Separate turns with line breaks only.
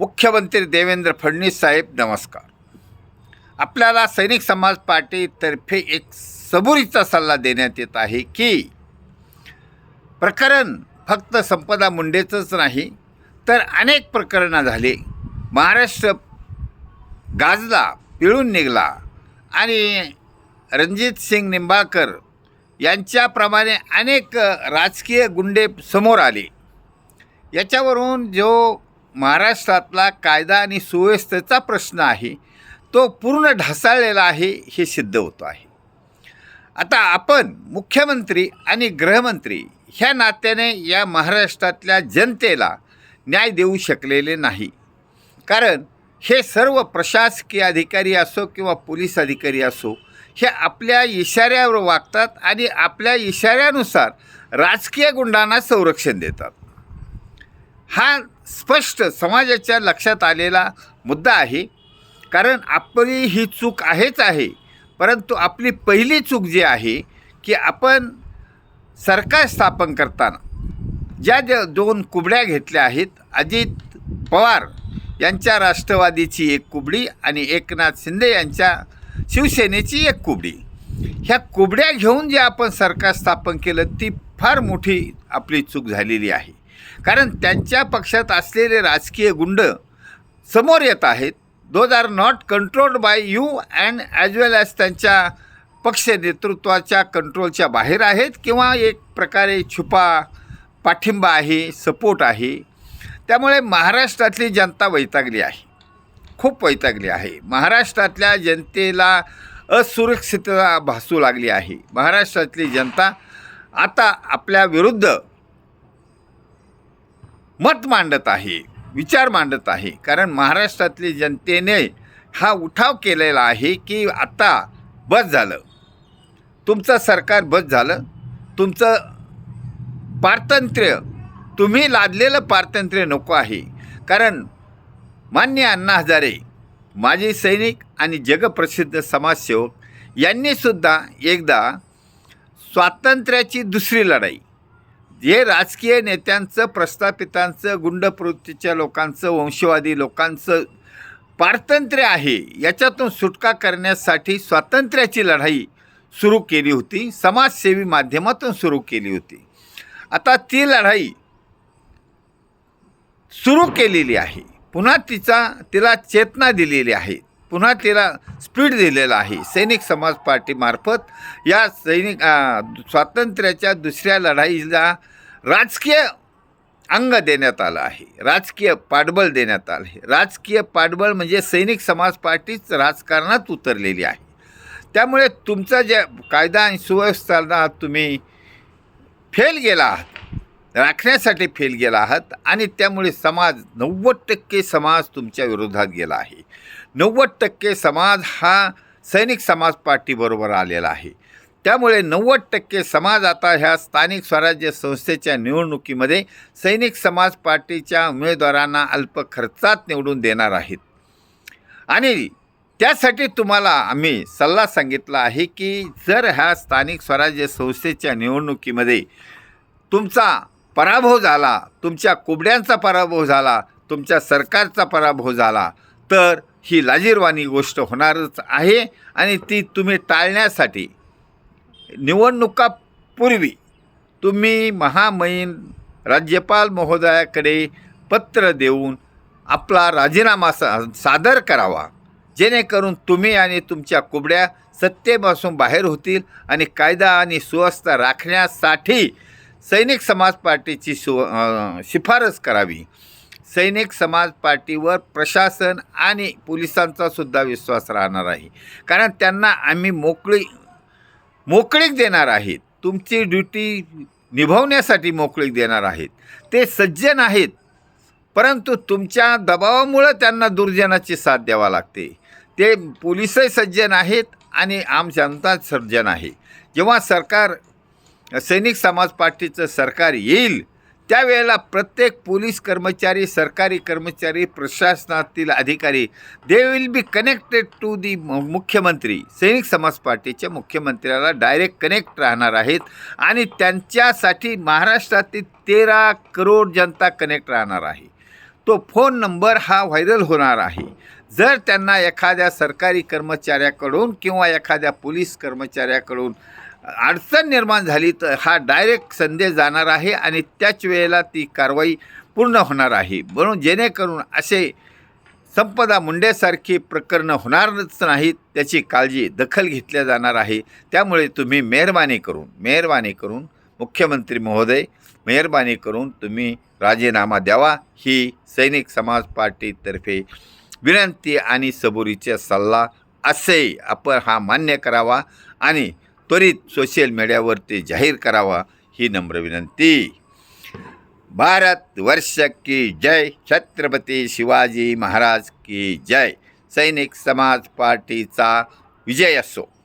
मुख्यमंत्री देवेंद्र फडणवीस साहेब नमस्कार. आपल्याला सैनिक समाज पार्टीतर्फे एक सबुरीचा सल्ला देण्यात येत आहे की प्रकरण फक्त संपदा मुंडेचंच नाही तर अनेक प्रकरणं झाली. महाराष्ट्र गाजला पिळून निघला आणि रणजित सिंग निंबाळकर यांच्याप्रमाणे अनेक राजकीय गुंडे समोर आले. याच्यावरून जो महाराष्ट्रातला कायदा आणि सुव्यवस्थेचा प्रश्न आहे तो पूर्ण ढासाळलेला आहे हे सिद्ध होतं आहे. आता आपण मुख्यमंत्री आणि गृहमंत्री ह्या नात्याने या महाराष्ट्रातल्या जनतेला न्याय देऊ शकलेले नाही. कारण हे सर्व प्रशासकीय अधिकारी असो किंवा पोलीस अधिकारी असो हे आपल्या इशाऱ्यावर वागतात आणि आपल्या इशाऱ्यानुसार राजकीय गुंडांना संरक्षण देतात. हा स्पष्ट समाजाच्या लक्षात आलेला मुद्दा आहे. कारण आपली ही चूक आहेच आहे. परंतु आपली पहिली चूक जी आहे की आपण सरकार स्थापन करताना ज्या ज्या दोन कुबड्या घेतल्या आहेत अजित पवार यांच्या राष्ट्रवादीची एक कुबडी आणि एकनाथ शिंदे यांच्या शिवसेनेची एक कुबडी. ह्या कुबड्या घेऊन जे आपण सरकार स्थापन केलं ती फार मोठी आपली चूक झालेली आहे. कारण त्यांच्या पक्षात असलेले राजकीय गुंड समोर येत आहेत. Those are not controlled by you and as well as त्यांच्या पक्ष नेतृत्वाच्या कंट्रोलच्या बाहेर आहेत किंवा एक प्रकारे छुपा पाठिंबा आहे सपोर्ट आहे. त्यामुळे महाराष्ट्रातली जनता वैतागली आहे. खूप वैतागली आहे. महाराष्ट्रातल्या जनतेला असुरक्षितता भासू लागली आहे. महाराष्ट्रातली जनता आता आपल्या विरुद्ध मत मांडत आहे विचार मांडत आहे. कारण महाराष्ट्रातली जनतेने हा उठाव केलेला आहे की आता बस झालं. तुमचं सरकार बस झालं. तुमचं पारतंत्र्य तुम्ही लादलेलं पारतंत्र्य नको आहे. कारण मान्य अण्णा हजारे माजी सैनिक आणि जगप्रसिद्ध समाजसेवक यांनीसुद्धा एकदा स्वातंत्र्याची दुसरी लढाई जे राजकीय नेत्यांचं प्रस्थापितांचं गुंडप्रवृत्तीच्या लोकांचं वंशवादी लोकांचं पारतंत्र्य आहे याच्यातून सुटका करण्यासाठी स्वातंत्र्याची लढाई सुरू केली होती समाजसेवी माध्यमातून सुरू केली होती. आता ती लढाई सुरू केलेली आहे. पुन्हा तिचा तिला चेतना दिलेली आहे. पुन्हा तिला स्पीड दिलेला आहे. सैनिक समाज पार्टीमार्फत या सैनिक स्वातंत्र्याच्या दुसऱ्या लढाईला राजकीय अंग देण्यात आलं आहे. राजकीय पाठबळ देण्यात आलं आहे. राजकीय पाठबळ म्हणजे सैनिक समाज पार्टीच राजकारणात उतरलेली आहे. त्यामुळे तुमचा जे कायदा आणि सुव्यवस्थांना तुम्ही फेल गेला आहात राखण्यासाठी फेल गेला आहात आणि त्यामुळे समाज नव्वद टक्के समाज तुमच्या विरोधात गेला आहे. नव्वद टक्के समाज हा सैनिक समाज पार्टीबरोबर आलेला आहे. त्यामुळे नव्वद टक्के समाज आता ह्या स्थानिक स्वराज्य संस्थेच्या निवडणुकीमध्ये सैनिक समाज पार्टीच्या उमेदवारांना अल्प खर्चात निवडून देणार आहेत. आणि त्यासाठी तुम्हाला आम्ही सल्ला सांगितला आहे की जर ह्या स्थानिक स्वराज्य संस्थेच्या निवडणुकीमध्ये तुमचा पराभव झाला तुमच्या कुबड्यांचा पराभव झाला तुमच्या सरकारचा पराभव झाला तर ही लाजीरवाणी गोष्ट होणारच आहे आणि ती तुम्ही टाळण्यासाठी निवडणुकापूर्वी तुम्ही महामहिम राज्यपाल महोदयाकडे पत्र देऊन आपला राजीनामा सा सादर करावा. जेणेकरून तुम्ही आणि तुमच्या कुबड्या सत्तेपासून बाहेर होतील आणि कायदा आणि सुव्यवस्था राखण्यासाठी सैनिक समाज पार्टीची सु शिफारस करावी. सैनिक समाज पार्टीवर प्रशासन आणि पोलिसांचा सुद्धा विश्वास राहणार आहे. कारण त्यांना आम्ही मोकळी मोकळीक देणार आहेत. तुमची ड्युटी निभावण्यासाठी मोकळीक देणार आहेत. ते सज्जन आहेत. परंतु तुमच्या दबावामुळं त्यांना दुर्जनाची साथ द्यावा लागते. ते पोलिसही सज्जन आहेत आणि आम जनता सज्जन आहे. जेव्हा सरकार सैनिक समाज पार्टीचं सरकार येईल त्यावेळेला प्रत्येक पोलीस कर्मचारी सरकारी कर्मचारी प्रशासनातील अधिकारी they will be connected to the मुख्यमंत्री. सैनिक समाज पार्टीच्या मुख्यमंत्र्याला डायरेक्ट कनेक्ट राहणार आहेत आणि त्यांच्यासाठी महाराष्ट्रातील तेरा करोड जनता कनेक्ट राहणार आहे. तो फोन नंबर हा व्हायरल होणार आहे. जर त्यांना एखाद्या सरकारी कर्मचाऱ्याकडून किंवा एखाद्या पोलीस कर्मचाऱ्याकडून अडचण निर्माण झाली तर हा डायरेक्ट संदेश जाणार आहे आणि त्याच वेळेला ती कारवाई पूर्ण होणार आहे. म्हणून जेणेकरून असे संपदा मुंडेसारखी प्रकरणं होणारच नाहीत त्याची काळजी दखल घेतल्या जाणार आहे. त्यामुळे तुम्ही मेहरबानी करून मेहरबानी करून मुख्यमंत्री महोदय मेहरबानी करून तुम्ही राजीनामा द्यावा. ही सैनिक समाज पार्टीतर्फे विनंती आणि सबुरीचा सल्ला असे आपण हा मान्य करावा आणि त्वरित सोशल मीडियावरती जाहीर करावा ही नम्र विनंती. भारत वर्ष की जय. छत्रपती शिवाजी महाराज की जय. सैनिक समाज पार्टीचा विजय असो.